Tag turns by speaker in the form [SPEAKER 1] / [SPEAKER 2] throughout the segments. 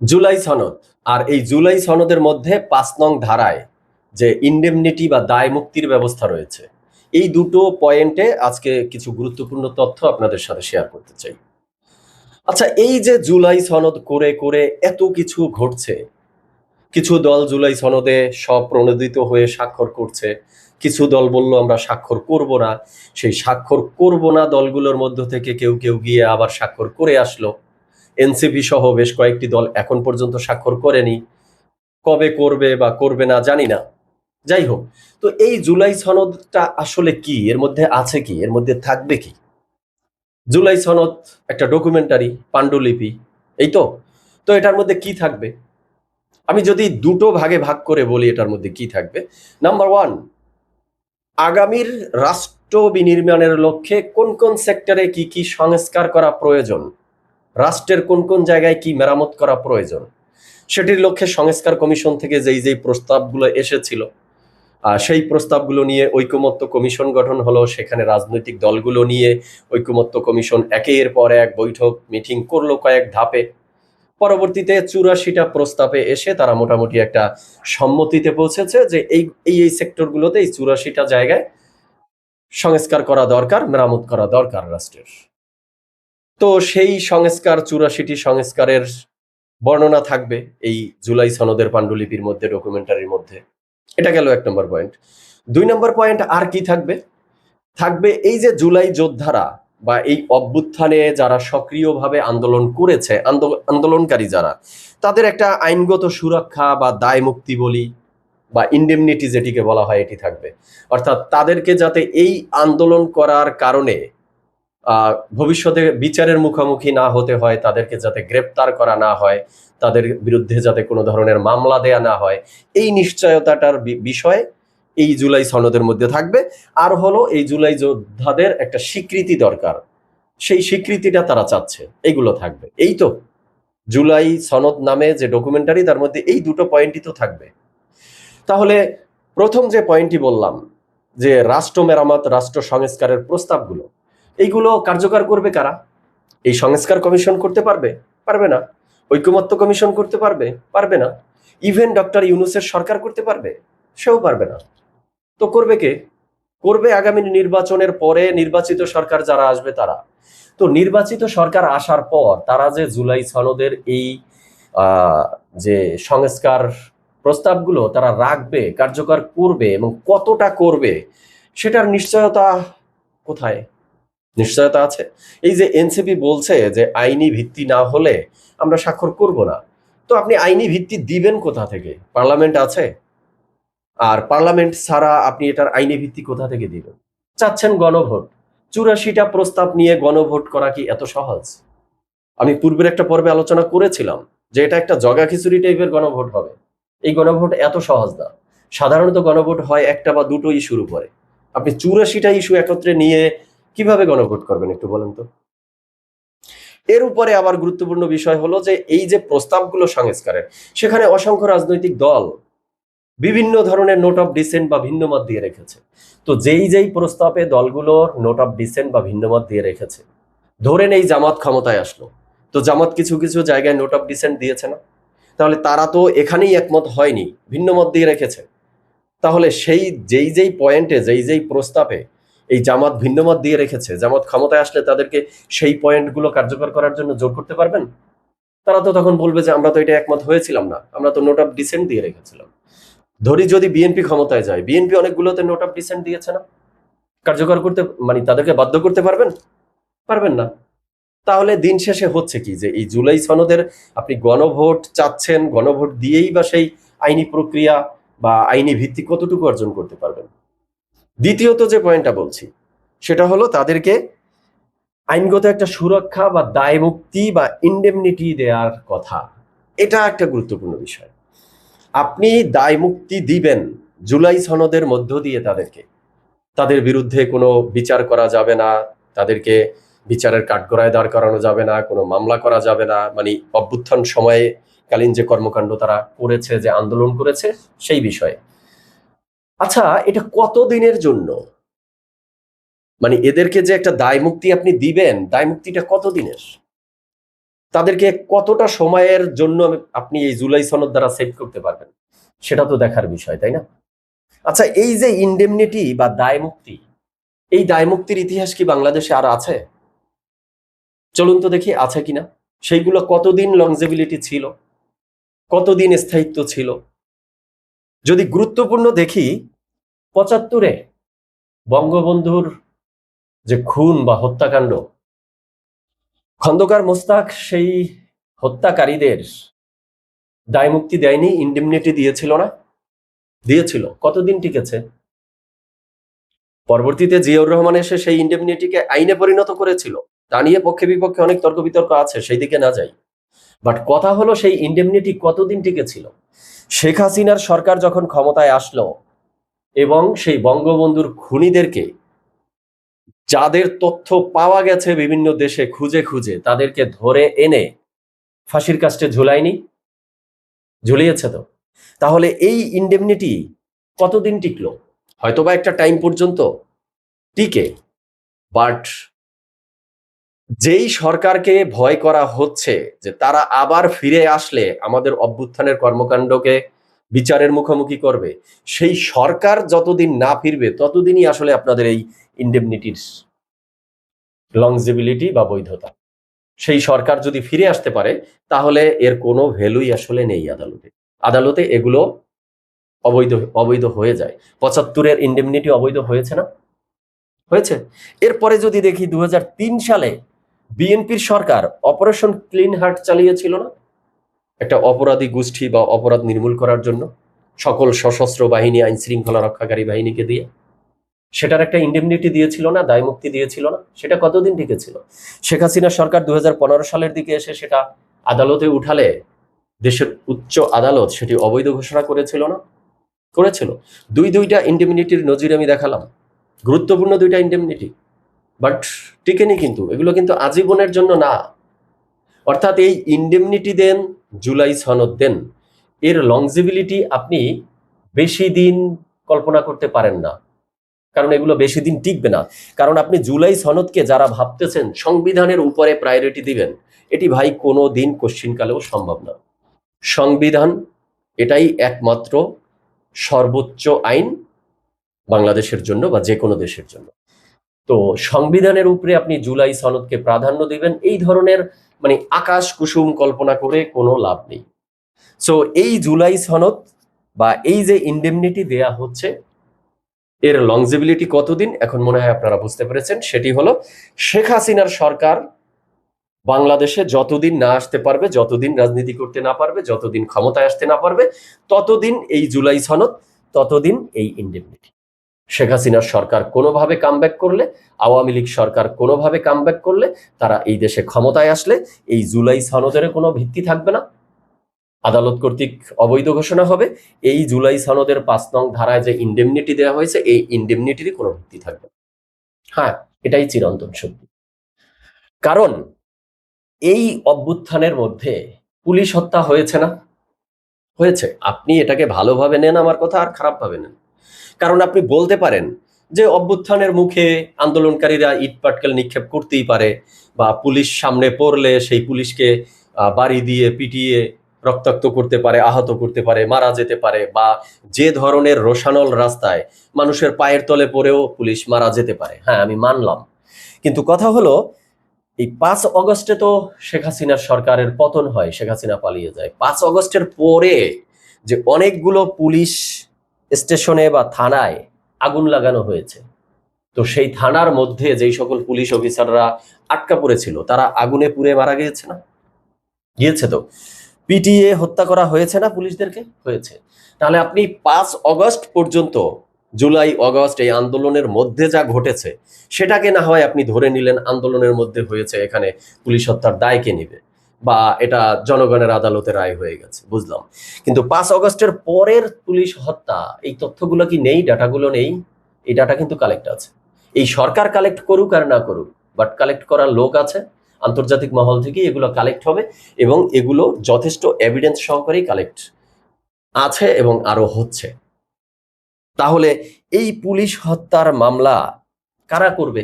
[SPEAKER 1] জুলাই সনদ। আর এই জুলাই সনদের মধ্যে পাঁচ নং ধারায় যে ইন্ডেমনিটি বা দায় মুক্তির ব্যবস্থা রয়েছে, এই দুটো পয়েন্টে আজকে কিছু গুরুত্বপূর্ণ তথ্য আপনাদের সাথে শেয়ার করতে চাই। আচ্ছা এই যে জুলাই সনদ করে করে এত কিছু ঘটছে, কিছু দল জুলাই সনদে স্বপ্রণোদিত হয়ে স্বাক্ষর করছে, কিছু দল বলল আমরা স্বাক্ষর করব না, সেই স্বাক্ষর করব না দলগুলোর মধ্য থেকে কেউ কেউ গিয়ে আবার স্বাক্ষর করে আসলো। এনসিপি সহ বেশ কয়েকটি দল এখন পর্যন্ত স্বাক্ষর করেনি। কবে করবে বা করবে না জানি না। যাই হোক, তো এই জুলাই সনদটা আসলে কি? এর মধ্যে আছে কি? এর মধ্যে থাকবে কি? জুলাই সনদ একটা ডকুমেন্টারি পাণ্ডুলিপি, এই তো? তো এটার মধ্যে কি থাকবে? আমি যদি দুটো ভাগে ভাগ করে বলি এটার মধ্যে কি থাকবে? নাম্বার ওয়ান আগামীর রাষ্ট্র বিনির্মাণের লক্ষ্যে কোন কোন সেক্টরে কি কি সংস্কার করা প্রয়োজন? রাষ্ট্রের কোন কোন জায়গায় কি মেরামত করা প্রয়োজন? সেটির লক্ষ্যে সংস্কার কমিশন থেকে যেই যেই প্রস্তাবগুলো এসেছিল সেই প্রস্তাবগুলো নিয়ে ঐকমত্য কমিশন গঠন হলো। সেখানে রাজনৈতিক দলগুলো নিয়ে ঐকমত্য কমিশন একের পর এক বৈঠক, মিটিং করল কয়েক ধাপে। পরবর্তীতে চুরাশিটা প্রস্তাবে এসে তারা মোটামুটি একটা সম্মতিতে পৌঁছেছে যে এই এই এই সেক্টরগুলোতে এই চুরাশিটা জায়গায় সংস্কার করা দরকার, মেরামত করা দরকার রাষ্ট্রের। তো সেই সংস্কার চুরাশিটি সংস্কারের বর্ণনা থাকবে এই জুলাই সনদের পাণ্ডুলিপির মধ্যে ডকুমেন্টারির মধ্যে। এটা গেল এক নম্বর পয়েন্ট দুই নম্বর পয়েন্ট আর কি থাকবে? থাকবে এই যে জুলাই যোদ্ধারা বা এই অভ্যুত্থানে যারা সক্রিয়ভাবে আন্দোলন করেছে আন্দো- আন্দোলনকারী যারা, তাদের একটা আইনগত সুরক্ষা বা দায় মুক্তি বলি বা ইন্ডেমনিটি যেটিকে বলা হয়, এটি থাকবে। অর্থাৎ তাদেরকে যাতে এই আন্দোলন করার কারণে ভবিষ্যতে বিচারের মুখোমুখি না হতে হয়, তাদেরকে যাতে গ্রেপ্তার করা না হয়, তাদের বিরুদ্ধে যাতে কোনো ধরনের মামলা দেয়া না হয়, এই নিশ্চয়তাটার বিষয় এই জুলাই সনদের মধ্যে থাকবে। আর হলো এই জুলাই যোদ্ধাদের একটা স্বীকৃতি দরকার। সেই স্বীকৃতিটা তারা চাচ্ছে এইগুলো থাকবে। এই তো, জুলাই সনদ নামে যে ডকুমেন্টারি তার মধ্যে এই দুটো পয়েন্টই তো থাকবে। তাহলে প্রথম যে পয়েন্টটি বললাম, যে রাষ্ট্র মেরামত, রাষ্ট্র সংস্কারের প্রস্তাবগুলো এইগুলো কার্যকর করবে কারা? এই সংস্কার কমিশন করতে পারবে? পারবে না। ঐকমত্য কমিশন করতে পারবে? পারবে না। ইভেন ডক্টর ইউনুসের সরকার করতে পারবে? সেও পারবে না। তো করবে কে? করবে আগামী নির্বাচনের পরে নির্বাচিত সরকার যারা আসবে তারা। তো নির্বাচিত সরকার আসার পর তারা যে জুলাই সনদের এই যে সংস্কার প্রস্তাবগুলো তারা রাখবে, কার্যকর করবে এবং কতটা করবে, সেটার নিশ্চয়তা কোথায়? নিশ্চয়তা আছে। এই যে এনসিপি বলছে যে আইনি ভিত্তি না হলে আমরা স্বাক্ষর করব না। তো আপনি আইনি ভিত্তি দিবেন কোথা থেকে? পার্লামেন্ট আছে? আর পার্লামেন্ট ছাড়া আপনি এটার আইনি ভিত্তি কোথা থেকে দিবেন? চাচ্ছেন গণভোট। চুরাশিটা প্রস্তাব নিয়ে গণভোট করা কি এত সহজ? আমি পূর্বের একটা পর্বে আলোচনা করেছিলাম যে এটা একটা জগা খিচুড়ি টাইপের গণভোট হবে। এই গণভোট এত সহজ না। সাধারণত গণভোট হয় একটা বা দুটো ইস্যুর উপরে। আপনি চুরাশিটা ইস্যু একত্রে নিয়ে কীভাবে গণভোট করবেন একটু বলেন তো? এর উপরে আবার গুরুত্বপূর্ণ বিষয় হলো যে, এই যে প্রস্তাবগুলো সংস্কারের, সেখানে অসংখ্য রাজনৈতিক দল বিভিন্ন ধরনের নোট অফ ডিসেন্ট বা ভিন্নমত দিয়ে রেখেছে। তো যেই যেই প্রস্তাবে দলগুলোর নোট অফ ডিসেন্ট বা ভিন্নমত দিয়ে রেখেছে ধরেন এই জামাত ক্ষমতায় আসলো। তো জামাত কিছু কিছু জায়গায় নোট অফ ডিসেন্ট দিয়েছে না। তাহলে তারা তো এখানেই একমত হয়নি, ভিন্নমত দিয়ে রেখেছে। তাহলে সেই, যেই যেই পয়েন্টে যেই যেই প্রস্তাবে এই জামাত ভিন্নমত দিয়ে রেখেছে, জামাত ক্ষমতায় আসলে তাদেরকে সেই পয়েন্টগুলো কার্যকর করার জন্য জোর করতে পারবেন? তারা তো তখন বলবে যে আমরা তো এটা একমত হয়েছিলাম না, আমরা তো নোট অফ ডিসেন্ট দিয়ে রেখেছিলাম। ধরি যদি বিএনপি ক্ষমতায় যায় বিএনপি অনেকগুলোতে নোট অফ ডিসেন্ট দিয়েছে না? কার্যকর করতে মানে তাদেরকে বাধ্য করতে পারবেন? পারবেন না। তাহলে দিন শেষে হচ্ছে কি যে এই জুলাই সনদের আপনি গণভোট চাচ্ছেন, গণভোট দিয়েই বা সেই আইনি প্রক্রিয়া বা আইনি ভিত্তি কতটুকু অর্জন করতে পারবেন? দ্বিতীয়ত যে পয়েন্টটা বলছি, সেটা হলো তাদেরকে আইনগত একটা সুরক্ষা বা দায় মুক্তি বা ইন্ডেমনিটি দেওয়ার কথা। এটা একটা গুরুত্বপূর্ণ বিষয়। আপনি দায় মুক্তি দিবেন জুলাই সনদের মধ্য দিয়ে তাদেরকে। তাদের বিরুদ্ধে কোনো বিচার করা যাবে না, তাদেরকে বিচারের কাঠগড়ায় দাঁড় করানো যাবে না, কোনো মামলা করা যাবে না মানে অভ্যুত্থান সময়ে কালীন যে কর্মকাণ্ড তারা করেছে, যে আন্দোলন করেছে, সেই বিষয়ে। আচ্ছা এটা কত দিনের জন্য? মানে এদেরকে যে একটা দায় মুক্তি আপনি দিবেন দায় মুক্তিটা কত দিনের তাদেরকে কতটা সময়ের জন্য আপনি এই জুলাই সনদ দ্বারা সেভ করতে পারবেন? সেটা তো দেখার বিষয়, তাই না? আচ্ছা এই যে ইন্ডেমনিটি বা দায় মুক্তি এই দায় মুক্তির ইতিহাস কি বাংলাদেশে আর আছে? চলুন তো দেখি আছে কিনা। সেইগুলো কতদিন লংজেবিলিটি ছিল? কতদিন স্থায়িত্ব ছিল? যদি গুরুত্বপূর্ণ দেখি, পঁচাত্তরে বঙ্গবন্ধুর যে খুন বা হত্যাকাণ্ড, খন্দকার মোস্তাক সেই হত্যাকারীদের দায় মুক্তি দেয়নি ইন্ডেমনিটি দিয়েছিল না, দিয়েছিল। কতদিন টিকেছে? পরবর্তীতে জিয়াউর রহমান এসে সেই ইন্ডেমনিটিকে আইনে পরিণত করেছিল। তা নিয়ে পক্ষে বিপক্ষে অনেক তর্ক বিতর্ক আছে, সেই দিকে না যাই। বাট কথা হলো সেই ইন্ডেমনিটি কতদিন টিকেছিল? শেখ হাসিনার সরকার যখন ক্ষমতায় আসলো এবং সেই বঙ্গবন্ধুর খুনিদেরকে যাদের তথ্য পাওয়া গেছে বিভিন্ন দেশে খুঁজে খুঁজে তাদেরকে ধরে এনে ফাঁসির কাস্টে ঝুলায়নি? ঝুলিয়েছে তো। তাহলে এই ইন্ডেমনিটি কতদিন টিকলো? হয়তোবা একটা টাইম পর্যন্ত টিকে বাট যেই সরকারকে ভয় করা হচ্ছে যে তারা আবার ফিরে আসলে আমাদের অভ্যুত্থানের কর্মকাণ্ডকে বিচারের মুখোমুখি করবে, সেই সরকার যতদিন না ফিরবে ততদিনই আসলে আপনাদের এই ইন্ডেমনিটির লংজিবিলিটি বা বৈধতা। সেই সরকার যদি ফিরে আসতে পারে, তাহলে এর কোনো ভ্যালুই আসলে নেই আদালতে। আদালতে এগুলো অবৈধ অবৈধ হয়ে যায়। পঁচাত্তরের ইন্ডেমনিটি অবৈধ হয়েছে না? হয়েছে। এরপরে যদি দেখি দু হাজার তিন সালে বিএনপির সরকার অপারেশন ক্লিন হার্ট চালিয়েছিল না? একটা অপরাধী গোষ্ঠী বা অপরাধ নির্মূল করার জন্য সকল সশস্ত্র বাহিনী, আইন শৃঙ্খলা রক্ষাকারী বাহিনীকে দিয়ে। সেটার একটা ইন্ডেমনিটি দিয়েছিল না, দায় মুক্তি দিয়েছিল না? সেটা কতদিন টিকেছিল? শেখ হাসিনা সরকার দুই হাজার পনেরো সালের দিকে এসে সেটা আদালতে উঠালে, দেশের উচ্চ আদালত সেটি অবৈধ ঘোষণা করেছিল না? করেছিল। দুই দুইটা ইন্ডেমনিটির নজির আমি দেখালাম। গুরুত্বপূর্ণ দুইটা ইন্ডেমনিটি বাট টিকেনি কিন্তু, এগুলো কিন্তু আজীবনের জন্য না। অর্থাৎ এই ইন্ডেমনিটি দেন, জুলাই সনদ দেন, এর লংজিবিলিটি আপনি বেশি দিন কল্পনা করতে পারেন না। কারণ এগুলো বেশি দিন টিকবে না। কারণ আপনি জুলাই সনদকে যারা ভাবতেছেন, সংবিধানের উপরে প্রায়োরিটি দিবেন, এটি ভাই কোনো দিন কোশ্চিনকালেও সম্ভব না। সংবিধান, এটাই একমাত্র সর্বোচ্চ আইন বাংলাদেশের জন্য বা যে কোনো দেশের জন্য। তো সংবিধানের উপরে আপনি জুলাই সনদকে প্রাধান্য দিবেন, এই ধরনের মানে আকাশ কুসুম কল্পনা করে কোনো লাভ নেই। সো এই জুলাই সনদ বা এই যে ইন্ডেমনিটি দেয়া হচ্ছে, এর লংজিবিলিটি কতদিন এখন মনে হয় আপনারা বুঝতে পেরেছেন, সেটি হলো শেখ হাসিনার সরকার বাংলাদেশে যতদিন না আসতে পারবে, যতদিন রাজনীতি করতে না পারবে, যতদিন ক্ষমতায় আসতে না পারবে, ততদিন এই জুলাই সনদ, ততদিন এই ইন্ডেমনিটি শেখ হাসিনার সরকার কোনোভাবে কামব্যাক করলে, আওয়ামী লীগ সরকার কোনোভাবে কামব্যাক করলে, তারা এই দেশে ক্ষমতায় আসলে এই জুলাই সনদের কোনো ভিত্তি থাকবে না। আদালত কর্তৃক অবৈধ ঘোষণা হবে, এই জুলাই সনদের পাঁচ নং ধারায় যে ইন্ডেমনিটি দেওয়া হয়েছে, এই ইন্ডেমনিটিরই কোনো ভিত্তি থাকবে। হ্যাঁ এটাই চিরন্তন সত্যি। কারণ এই অভ্যুত্থানের মধ্যে পুলিশ হত্যা হয়েছে না? হয়েছে। আপনি এটাকে ভালোভাবে নেন, আমার কথা, আর খারাপভাবে নেন। কারণ আপনি বলতে পারেন যে অভ্যুত্থানের মুখে আন্দোলনকারীরা ইট পাটকেল নিক্ষেপ করতেই পারে বা পুলিশ সামনে পড়লে সেই পুলিশকে বাড়ি দিয়ে পিটিয়ে রক্তাক্ত করতে পারে, আহত করতে পারে, মারা যেতে পারে বা যে ধরনের রোশানল রাস্তায় মানুষের পায়ের তলে পড়েও পুলিশ মারা যেতে পারে। হ্যাঁ আমি মানলাম। কিন্তু কথা হলো, এই পাঁচ অগস্টে তো শেখ হাসিনার সরকারের পতন হয়, শেখ হাসিনা পালিয়ে যায়। পাঁচ অগস্টের পরে যে অনেকগুলো পুলিশ স্টেশনে বা থানায় আগুন লাগানো হয়েছে। তো সেই থানার মধ্যে যেই সকল পুলিশ অফিসাররা আটকা পড়েছিল, তারা আগুনে পুড়ে মারা গিয়েছে না? গিয়েছে তো। পিটিএ হত্যা করা হয়েছে না পুলিশদেরকে? হয়েছে। তাহলে আপনি পাঁচ অগস্ট পর্যন্ত, জুলাই, অগস্ট এই আন্দোলনের মধ্যে যা ঘটেছে, সেটাকে না হয় আপনি ধরে নিলেন আন্দোলনের মধ্যে হয়েছে, এখানে পুলিশ হত্যার দায় কে নিবে। বা এটা জনগণের আদালতে রায় হয়ে গেছে, বুঝলাম। কিন্তু পাঁচ অগস্টের পরের পুলিশ হত্যা, এই তথ্যগুলো কি নেই? ডাটাগুলো নেই? এই ডাটা কিন্তু কালেক্ট আছে। এই সরকার কালেক্ট করুক আর না করুক বাট কালেক্ট করার লোক আছে, আন্তর্জাতিক মহল থেকে এগুলো কালেক্ট হবে এবং এগুলো যথেষ্ট এভিডেন্স সহকারেই কালেক্ট আছে এবং আরও হচ্ছে। তাহলে এই পুলিশ হত্যার মামলা কারা করবে?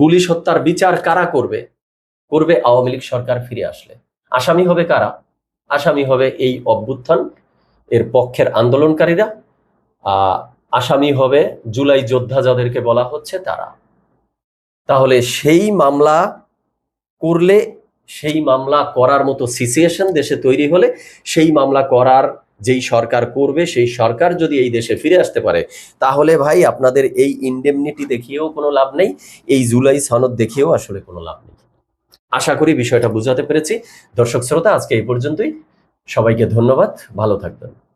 [SPEAKER 1] পুলিশ হত্যার বিচার কারা করবে? করবে আওয়ামী লীগ সরকার ফিরে আসলে। আসামি হবে কারা? আসামি হবে এই অভ্যুত্থান, এর পক্ষের আন্দোলনকারীরা। আসামি হবে জুলাই যোদ্ধা যাদেরকে বলা হচ্ছে তারা। তাহলে সেই মামলা করলে, সেই মামলা করার মতো সিচুয়েশন দেশে তৈরি হলে, সেই মামলা করার যেই সরকার করবে, সেই সরকার যদি এই দেশে ফিরে আসতে পারে, তাহলে ভাই আপনাদের এই ইন্ডেমনিটি দেখিয়েও কোনো লাভ নেই, এই জুলাই সনদ দেখিয়েও আসলে কোনো লাভ নেই। আশা করি বিষয়টা বুঝাতে পেরেছি। দর্শক শ্রোতা আজকে এই পর্যন্তই। সবাইকে ধন্যবাদ। ভালো থাকবেন।